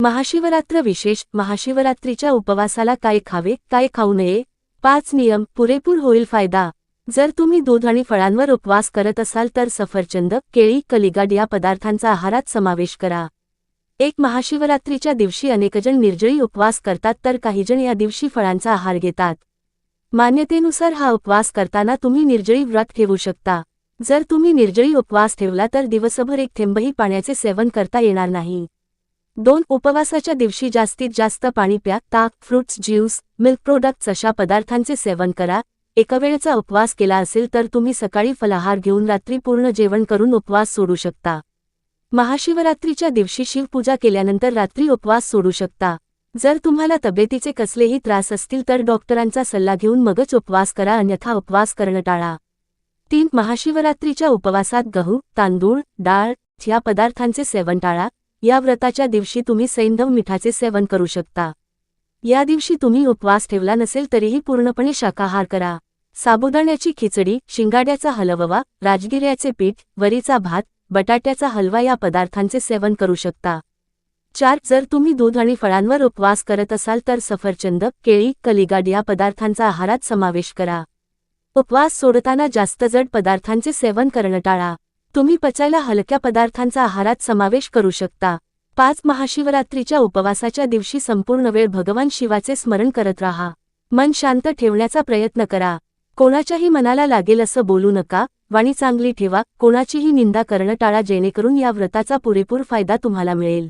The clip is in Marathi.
महाशिवरात्र विशेष महाशिवरात्रीच्या उपवासाला काय खावे काय खाऊ नये? पाच नियम पुरेपूर होईल फायदा. जर तुम्ही दूध आणि फळांवर उपवास करत असाल तर सफरचंद केळी कलिगाड या पदार्थांचा आहारात समावेश करा. एक महाशिवरात्रीच्या दिवशी अनेकजण निर्जळी उपवास करतात तर काहीजण या दिवशी फळांचा आहार घेतात. मान्यतेनुसार हा उपवास करताना तुम्ही निर्जळी व्रत ठेवू शकता. जर तुम्ही निर्जळी उपवास ठेवला तर दिवसभर एक थेंबही पाण्याचे सेवन करता येणार नाही. दोन उपवासाच्या दिवशी जास्तीत जास्त पाणी प्या ताक फ्रुट्स ज्यूस मिल्क प्रोडक्ट्स अशा पदार्थांचे सेवन करा. एका उपवास केला असेल तर तुम्ही सकाळी फलाहार घेऊन रात्री पूर्ण जेवण करून उपवास सोडू शकता. महाशिवरात्रीच्या दिवशी शिवपूजा केल्यानंतर रात्री उपवास सोडू शकता. जर तुम्हाला तब्येतीचे कसलेही त्रास असतील तर डॉक्टरांचा सल्ला घेऊन मगच उपवास करा अन्यथा उपवास करणं टाळा. तीन महाशिवरात्रीच्या उपवासात गहू तांदूळ डाळ या पदार्थांचे सेवन टाळा. या व्रताच्या दिवशी तुम्ही सैंधव मिठाचे सेवन करू शकता. या दिवशी तुम्ही उपवास ठेवला नसेल तरीही पूर्णपणे शाकाहार करा. साबुदाण्याची खिचडी शिंगाड्याचा हलववा राजगिऱ्याचे पीठ वरीचा भात बटाट्याचा हलवा या पदार्थांचे सेवन करू शकता. चार जर तुम्ही दूध आणि फळांवर उपवास करत असाल तर सफरचंद केळी कलिगाड या पदार्थांचा आहारात समावेश करा. उपवास सोडताना जास्त जड पदार्थांचे सेवन करणं टाळा. तुम्ही पचायला हलक्या पदार्थांचा आहारात समावेश करू शकता. पाच महाशिवरात्रीच्या उपवासाच्या दिवशी संपूर्ण वेळ भगवान शिवाचे स्मरण करत राहा. मन शांत ठेवण्याचा प्रयत्न करा. कोणाच्याही मनाला लागेल असं बोलू नका वाणी चांगली ठेवा कोणाचीही निंदा करणं टाळा जेणेकरून या व्रताचा पुरेपूर फायदा तुम्हाला मिळेल.